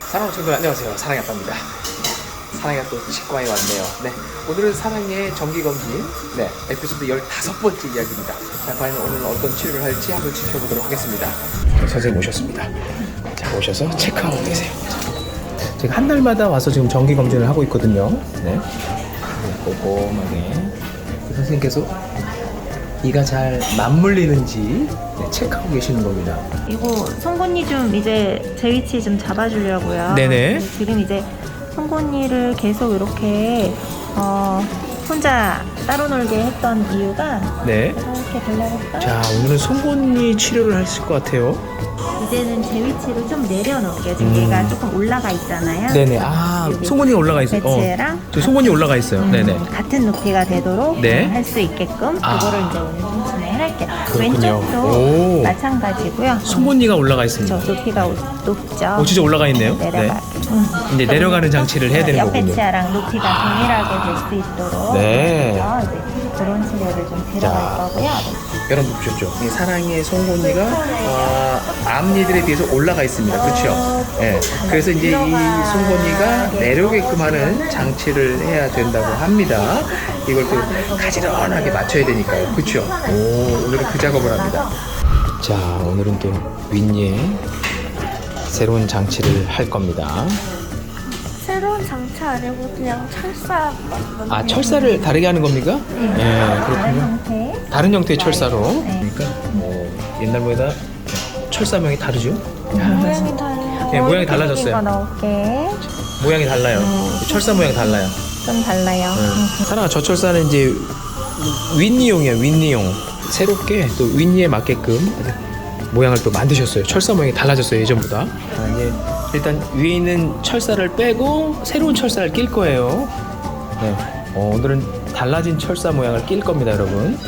사랑하는 친구들 안녕하세요 사랑의 아빠입니다 사랑의 또 치과에 왔네요 네 오늘은 사랑의 정기검진 네 에피소드 15번째 이야기입니다 자 과연 오늘 어떤 치료를 할지 한번 지켜보도록 하겠습니다 네, 선생님 오셨습니다 자 오셔서 체크하고 계세요 제가 한 달마다 와서 지금 정기검진을 하고 있거든요 네 네, 꼼꼼하게 그 선생님께서 이가 잘 맞물리는지 네, 체크하고 계시는 겁니다 이거 송곳니 좀 이제 제 위치 좀 잡아주려고요. 네네. 지금 이제 송곳니를 계속 이렇게 어, 혼자 따로 놀게 했던 이유가 네 이렇게 달라붙어 자 오늘은 송곳니 치료를 하실 것 같아요. 이제는 제 위치를 좀 내려놓을게요. 지금 음. 얘가 조금 올라가 있잖아요. 네네. 아 여기 송곳니 올라가 있어요. 어. 배치랑 저 송곳니 올라가 있어요. 음, 네네. 같은 높이가 되도록 네. 할 수 있게끔 아. 그거를 이제 오늘 좀 진행할게요. 그렇군요. 왼쪽도 오. 마찬가지고요. 송곳니가 올라가 저 있습니다. 높이가 오- 높죠. 오 진짜 올라가 있네요. 내려가. 네. 이제 내려가는 장치를 해야 되는 옆에 거군요. 치아랑 높이가 동일하게 될 수 있도록 네. 그래서 이제 그런 치료를 좀 자. 들어갈 거고요. 여러분 보셨죠? 이 사랑의 송곳니가 어, 앞니들에 비해서 올라가 있습니다. 그렇죠? 네. 그래서 이제 이 송곳니가 내려오게끔 하는 장치를 해야 된다고 합니다. 이걸 또 가지런하게 맞춰야 되니까요. 그렇죠? 오, 오늘은 그 작업을 합니다. 자, 오늘은 또 윗니에 새로운 장치를 할 겁니다. 아니고 그냥 철사 아, 철사를 다르게 하는 겁니까? 네, 다른 그렇군요. 형태. 다른 형태의 철사로. 네. 그러니까 어, 옛날보다 철사명이 다르죠? 모양이 달라요. 네, 모양이 달라졌어요. 이거 넣을게. 모양이 달라요. 음. 철사 모양 달라요. 좀 달라요. 네. 사랑아, 저 철사는 이제 윗니용이야, 윗니용. 새롭게 또 윗니에 맞게끔 모양을 또 만드셨어요. 철사 모양이 달라졌어요, 예전보다. 아, 이제 일단 위에 있는 철사를 빼고 새로운 철사를 낄 거예요. 네. 어, 오늘은 달라진 철사 모양을 낄 겁니다, 여러분.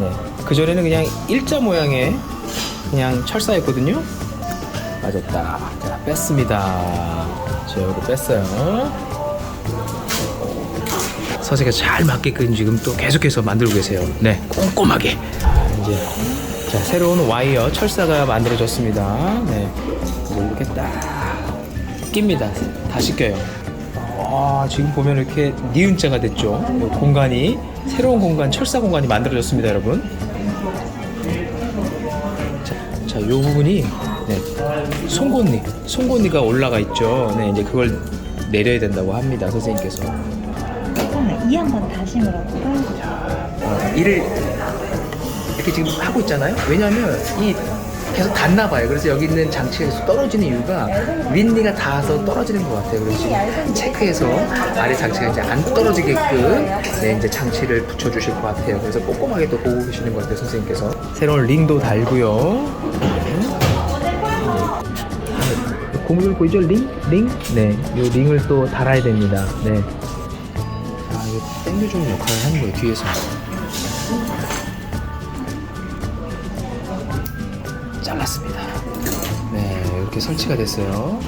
네. 그 전에는 그냥 일자 모양의 그냥 철사였거든요. 맞았다. 자, 뺐습니다. 자, 여기 뺐어요. 선생님께서 잘 맞게끔 지금 또 계속해서 만들고 계세요. 네, 꼼꼼하게. 자, 이제 자, 새로운 와이어 철사가 만들어졌습니다. 네, 이렇게 딱 낍니다. 다시 껴요. 아, 지금 보면 이렇게 니은자가 됐죠. 요 공간이 새로운 공간, 철사 공간이 만들어졌습니다, 여러분. 자, 자, 요 부분이 네, 송곳니, 송곳니가 올라가 있죠. 네, 이제 그걸 내려야 된다고 합니다, 선생님께서. 잠깐만, 이 한 번 다시 물어볼까? 어, 일을 이렇게 지금 하고 있잖아요. 왜냐하면 이 계속 닿나 봐요. 그래서 여기 있는 장치가 계속 떨어지는 이유가 윗니가 닿아서 떨어지는 것 같아요. 그래서 지금 체크해서 아래 장치가 이제 안 떨어지게끔 네, 이제 장치를 붙여주실 것 같아요. 그래서 꼼꼼하게 또 보고 계시는 것 같아요, 선생님께서. 새로운 링도 달고요. 네. 고무줄 보이죠? 링? 링? 네. 이 링을 또 달아야 됩니다. 네. 아, 이거 당겨주는 역할을 하는 거예요, 뒤에서. 잘랐습니다. 네, 이렇게 설치가 됐어요.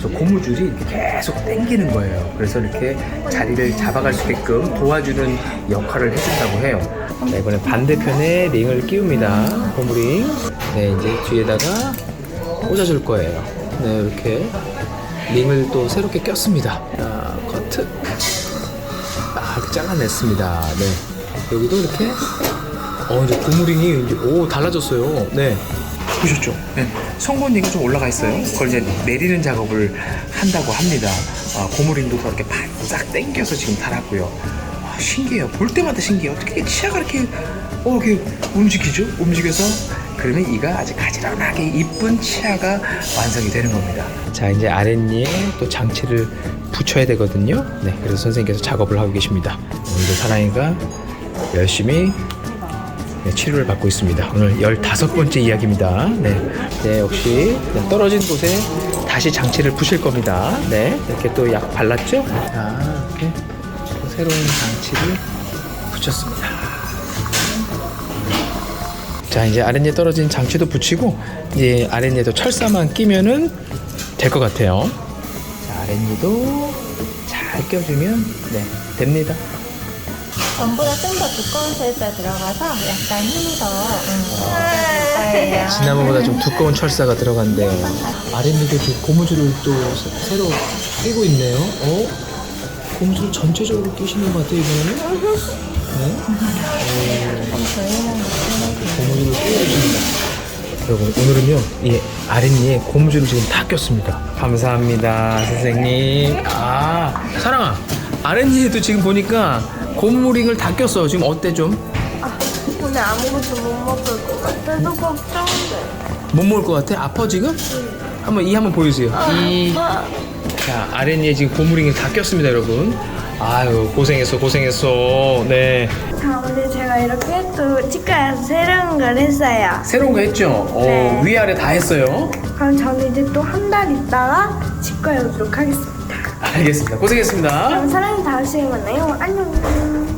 저 고무줄이 이렇게 계속 당기는 거예요. 그래서 이렇게 자리를 잡아갈 수 있게끔 도와주는 역할을 해준다고 해요. 네, 이번에 반대편에 링을 끼웁니다. 고무링. 네, 이제 뒤에다가 꽂아줄 거예요. 네, 이렇게 링을 또 새롭게 꼈습니다. 자, 커트. 아, 이렇게 잘라냈습니다. 네. 여기도 이렇게 어 이제 고무링이 이제 오 달라졌어요. 네. 보셨죠? 네. 송곳니가 좀 올라가 있어요. 그걸 이제 내리는 작업을 한다고 합니다. 아, 고무링도 그렇게 바싹 당겨서 지금 달았고요. 아, 신기해요. 볼 때마다 신기해요. 어떻게 치아가 이렇게 어 이렇게 움직이죠? 움직여서 그러면 이가 아주 가지런하게 이쁜 치아가 완성이 되는 겁니다. 자 이제 아랫니에 또 장치를 붙여야 되거든요. 네, 그래서 선생님께서 작업을 하고 계십니다. 오늘도 사랑이가 열심히 네, 치료를 받고 있습니다. 오늘 15번째 이야기입니다. 네. 네, 역시 그냥 떨어진 곳에 다시 장치를 부실 겁니다. 네. 이렇게 또 약 발랐죠? 자, 이렇게 또 새로운 장치를 붙였습니다. 자, 이제 아랫니에 떨어진 장치도 붙이고, 이제 아랫니에도 철사만 끼면은 될 것 같아요. 자, 아랫니도 잘 껴주면, 네, 됩니다. 전보다 좀 더 두꺼운 철사 들어가서 약간 힘이 더 음, 거예요. 지난번보다 좀 두꺼운 철사가 들어간대요. 아랫니도 이렇게 고무줄을 또 새- 새로 끼고 있네요. 어? 고무줄 전체적으로 끼시는 것 같아요, 이번에는? 네? 오. 고무줄을 끼워주십니다. 여러분, 오늘은요, 이 아랫니에 고무줄을 지금 다 꼈습니다. 감사합니다, 선생님. 아, 사랑아, 아랫니에도 지금 보니까 고무링을 다 꼈어. 지금 어때 좀? 오늘 아무것도 못 먹을 것 같아서 걱정돼. 못 먹을 것 같아? 아파 지금? 한번 이 한번 보여주세요. 이 아, 자 아랫니에 지금 고무링이 다 꼈습니다, 여러분. 아유 고생했어, 고생했어. 네. 자, 오늘 제가 이렇게 또 치과에서 새로운 걸 했어요. 새로운 거 했죠? 어, 네. 위아래 다 했어요. 그럼 저는 이제 또 한 달 있다가 치과에 오도록 하겠습니다. 알겠습니다. 고생했습니다. 그럼 사랑이 다음 시간에 만나요. 안녕.